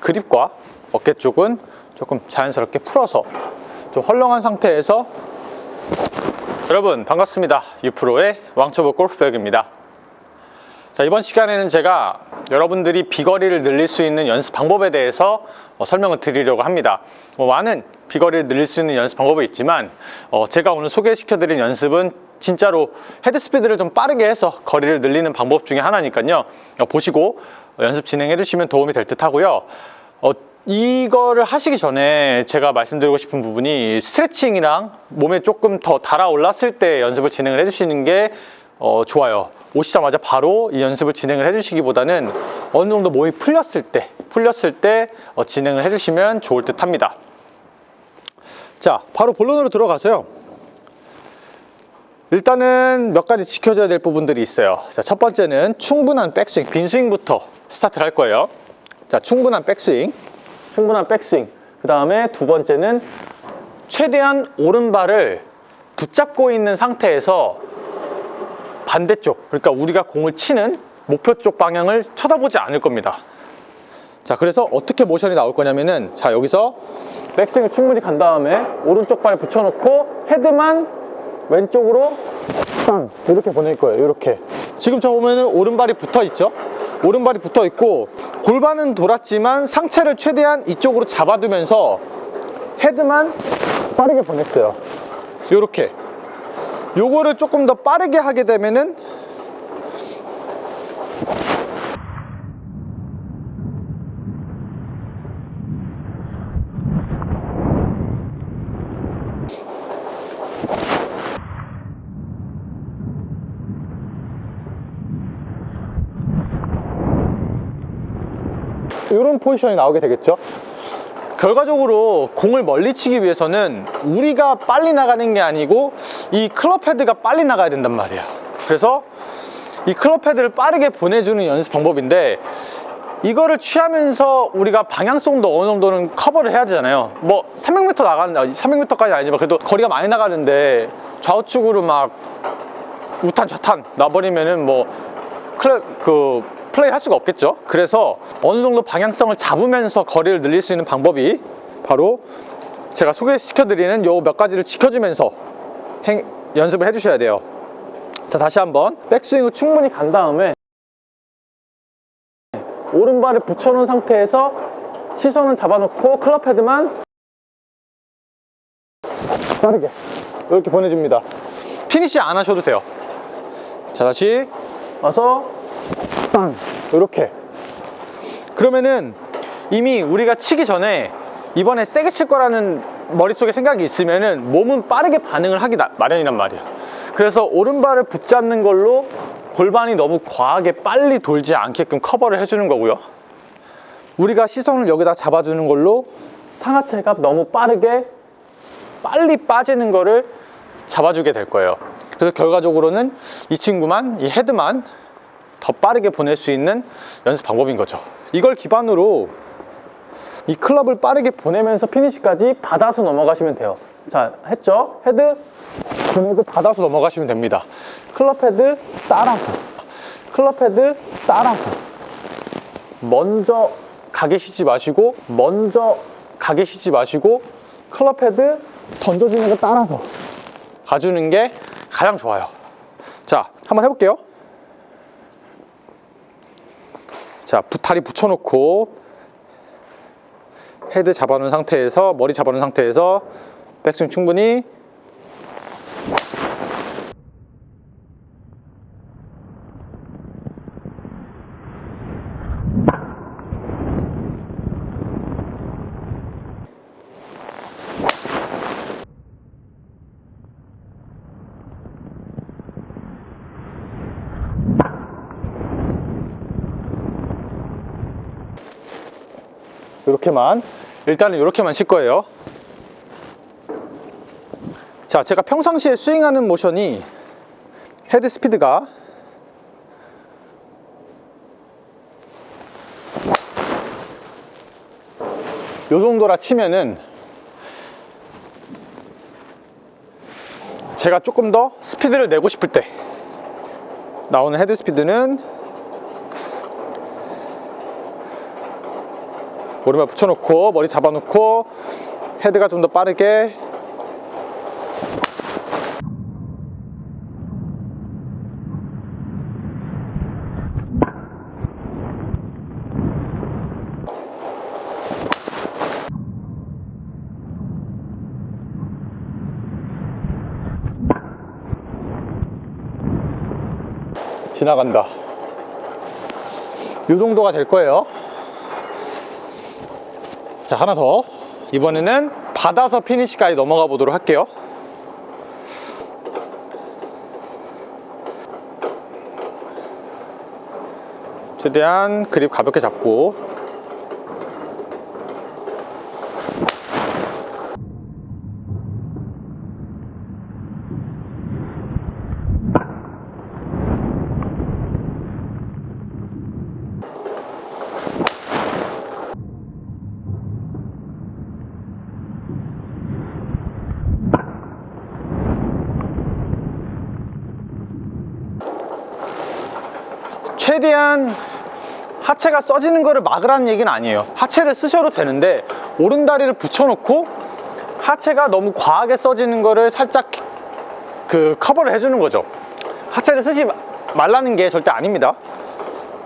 그립과 어깨 쪽은 조금 자연스럽게 풀어서 좀 헐렁한 상태에서 여러분 반갑습니다 유프로의 왕초보 골프백입니다 자, 이번 시간에는 제가 여러분들이 비거리를 늘릴 수 있는 연습 방법에 대해서 어, 설명을 드리려고 합니다. 뭐 많은 비거리를 늘릴 수 있는 연습 방법이 있지만 어, 제가 오늘 소개시켜 드린 연습은 진짜로 헤드 스피드를 좀 빠르게 해서 거리를 늘리는 방법 중에 하나니까요. 어, 보시고 어, 연습 진행해 주시면 도움이 될 듯 하고요. 어, 이거를 하시기 전에 제가 말씀드리고 싶은 부분이 스트레칭이랑 몸에 조금 더 달아올랐을 때 연습을 진행을 해주시는 게 어, 좋아요. 오시자마자 바로 이 연습을 진행을 해주시기보다는 어느 정도 몸이 풀렸을 때, 풀렸을 때 어, 진행을 해주시면 좋을 듯 합니다. 자, 바로 본론으로 들어가서요. 일단은 몇 가지 지켜줘야 될 부분들이 있어요. 자, 첫 번째는 충분한 백스윙, 빈스윙부터 스타트를 할 거예요. 자, 충분한 백스윙. 충분한 백스윙. 그 다음에 두 번째는 최대한 오른발을 붙잡고 있는 상태에서 반대쪽, 그러니까 우리가 공을 치는 목표 쪽 방향을 쳐다보지 않을 겁니다. 자, 그래서 어떻게 모션이 나올 거냐면은, 자, 여기서 백스윙을 충분히 간 다음에 오른쪽 발 붙여놓고 헤드만 왼쪽으로 땅! 이렇게 보낼 거예요, 이렇게. 지금 저 보면은 오른발이 붙어 있죠? 오른발이 붙어 있고, 골반은 돌았지만 상체를 최대한 이쪽으로 잡아두면서 헤드만 빠르게 보냈어요. 이렇게. 요거를 조금 더 빠르게 하게 되면은 이런 포지션이 나오게 되겠죠. 결과적으로 공을 멀리 치기 위해서는 우리가 빨리 나가는 게 아니고 이 클럽 헤드가 빨리 나가야 된단 말이야. 그래서 이 클럽 헤드를 빠르게 보내주는 연습 방법인데 이거를 취하면서 우리가 방향성도 어느 정도는 커버를 해야 되잖아요. 뭐 300m 나가는 300m까지 아니지만 그래도 거리가 많이 나가는데 좌우측으로 막 우탄 좌탄 놔버리면은 뭐 클럽 그 플레이를 할 수가 없겠죠. 그래서 어느 정도 방향성을 잡으면서 거리를 늘릴 수 있는 방법이 바로 제가 소개시켜드리는 요 몇 가지를 지켜주면서 행- 연습을 해주셔야 돼요. 자, 다시 한번 백스윙을 충분히 간 다음에 오른발을 붙여놓은 상태에서 시선을 잡아놓고 클럽 헤드만 빠르게 이렇게 보내줍니다. 피니시 안 하셔도 돼요. 자, 다시 와서 빵. 이렇게. 그러면은 이미 우리가 치기 전에 이번에 세게 칠 거라는 머릿속에 생각이 있으면은 몸은 빠르게 반응을 하기 나- 마련이란 말이야. 그래서 오른발을 붙잡는 걸로 골반이 너무 과하게 빨리 돌지 않게끔 커버를 해주는 거고요. 우리가 시선을 여기다 잡아주는 걸로 상하체가 너무 빠르게 빨리 빠지는 거를 잡아주게 될 거예요. 그래서 결과적으로는 이 친구만 이 헤드만 더 빠르게 보낼 수 있는 연습 방법인 거죠. 이걸 기반으로 이 클럽을 빠르게 보내면서 피니시까지 받아서 넘어가시면 돼요. 자, 했죠? 헤드 보내고 받아서 넘어가시면 됩니다. 클럽 헤드 따라서. 클럽 헤드 따라서. 먼저 가 계시지 마시고, 먼저 가 계시지 마시고, 클럽 헤드 던져주는 거 따라서 가주는 게 가장 좋아요. 자, 한번 해볼게요. 자, 부- 다리 붙여놓고 헤드 잡아놓은 상태에서 머리 잡아놓은 상태에서 백스윙 충분히 이렇게만 일단은 이렇게만 칠 거예요. 자, 제가 평상시에 스윙하는 모션이 헤드 스피드가 요 정도라 치면은 제가 조금 더 스피드를 내고 싶을 때 나오는 헤드 스피드는 오른발 붙여놓고 머리 잡아놓고 헤드가 좀 더 빠르게 지나간다. 이 정도가 될 거예요. 자, 하나 더. 이번에는 받아서 피니시까지 넘어가 보도록 할게요. 최대한 그립 가볍게 잡고 최대한 하체가 써지는 거를 막으라는 얘기는 아니에요. 하체를 쓰셔도 되는데 오른다리를 붙여놓고 하체가 너무 과하게 써지는 거를 살짝 그 커버를 해주는 거죠. 하체를 쓰지 마- 말라는 게 절대 아닙니다.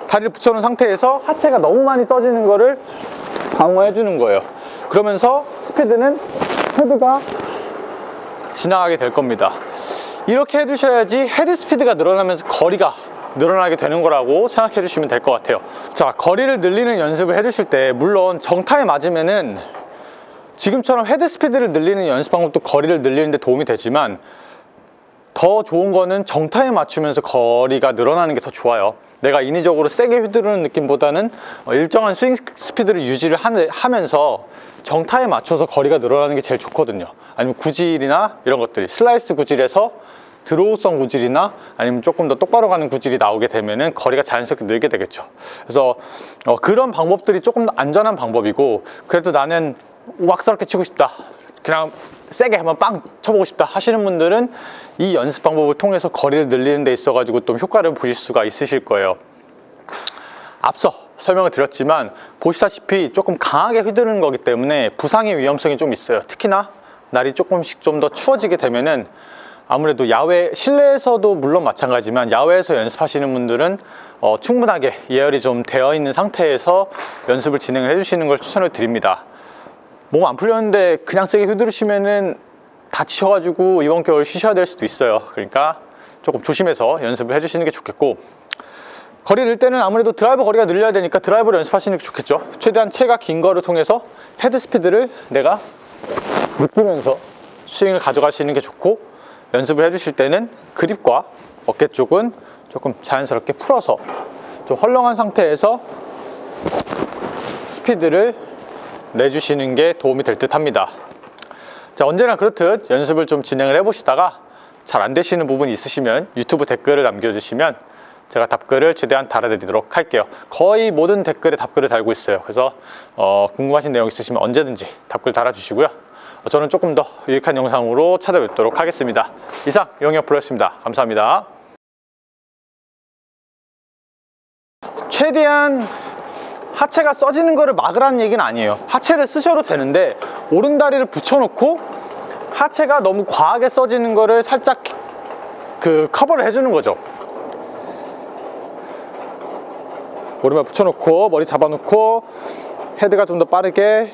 다리를 붙여놓은 상태에서 하체가 너무 많이 써지는 거를 방어해 주는 거예요. 그러면서 스피드는 헤드가 지나가게 될 겁니다. 이렇게 해두셔야지 헤드 스피드가 늘어나면서 거리가 늘어나게 되는 거라고 생각해 주시면 될 것 같아요. 자, 거리를 늘리는 연습을 해 주실 때, 물론 정타에 맞으면은 지금처럼 헤드 스피드를 늘리는 연습 방법도 거리를 늘리는데 도움이 되지만 더 좋은 거는 정타에 맞추면서 거리가 늘어나는 게 더 좋아요. 내가 인위적으로 세게 휘두르는 느낌보다는 어, 일정한 스윙 스피드를 유지를 하- 하면서 정타에 맞춰서 거리가 늘어나는 게 제일 좋거든요. 아니면 구질이나 이런 것들, 슬라이스 구질에서 드로우성 구질이나 아니면 조금 더 똑바로 가는 구질이 나오게 되면은 거리가 자연스럽게 늘게 되겠죠. 그래서 어, 그런 방법들이 조금 더 안전한 방법이고 그래도 나는 우악스럽게 치고 싶다. 그냥 세게 한번 빵 쳐보고 싶다 하시는 분들은 이 연습 방법을 통해서 거리를 늘리는 데 있어 가지고 좀 효과를 보실 수가 있으실 거예요. 앞서 설명을 드렸지만 보시다시피 조금 강하게 휘두르는 거기 때문에 부상의 위험성이 좀 있어요. 특히나 날이 조금씩 좀 더 추워지게 되면은 아무래도 야외 실내에서도 물론 마찬가지지만 야외에서 연습하시는 분들은 어, 충분하게 예열이 좀 되어 있는 상태에서 연습을 진행을 해주시는 걸 추천을 드립니다. 몸 안 풀렸는데 그냥 세게 휘두르시면은 다치셔가지고 이번 겨울 쉬셔야 될 수도 있어요. 그러니까 조금 조심해서 연습을 해주시는 게 좋겠고 거리 를 때는 아무래도 드라이버 거리가 늘려야 되니까 드라이버를 연습하시는 게 좋겠죠. 최대한 체가 긴 거를 통해서 헤드 스피드를 내가 느끼면서 스윙을 가져가시는 게 좋고 연습을 해주실 때는 그립과 어깨 쪽은 조금 자연스럽게 풀어서 좀 헐렁한 상태에서 스피드를 내주시는 게 도움이 될 듯 합니다. 자, 언제나 그렇듯 연습을 좀 진행을 해보시다가 잘 안 되시는 부분이 있으시면 유튜브 댓글을 남겨주시면 제가 답글을 최대한 달아드리도록 할게요. 거의 모든 댓글에 답글을 달고 있어요. 그래서 어, 궁금하신 내용 있으시면 언제든지 답글 달아주시고요. 어, 저는 조금 더 유익한 영상으로 찾아뵙도록 하겠습니다. 이상 영역 프로였습니다. 감사합니다. 최대한 하체가 써지는 거를 막으라는 얘기는 아니에요. 하체를 쓰셔도 되는데 오른다리를 붙여놓고 하체가 너무 과하게 써지는 거를 살짝 그 커버를 해주는 거죠. 오른발 붙여놓고 머리 잡아놓고 헤드가 좀 더 빠르게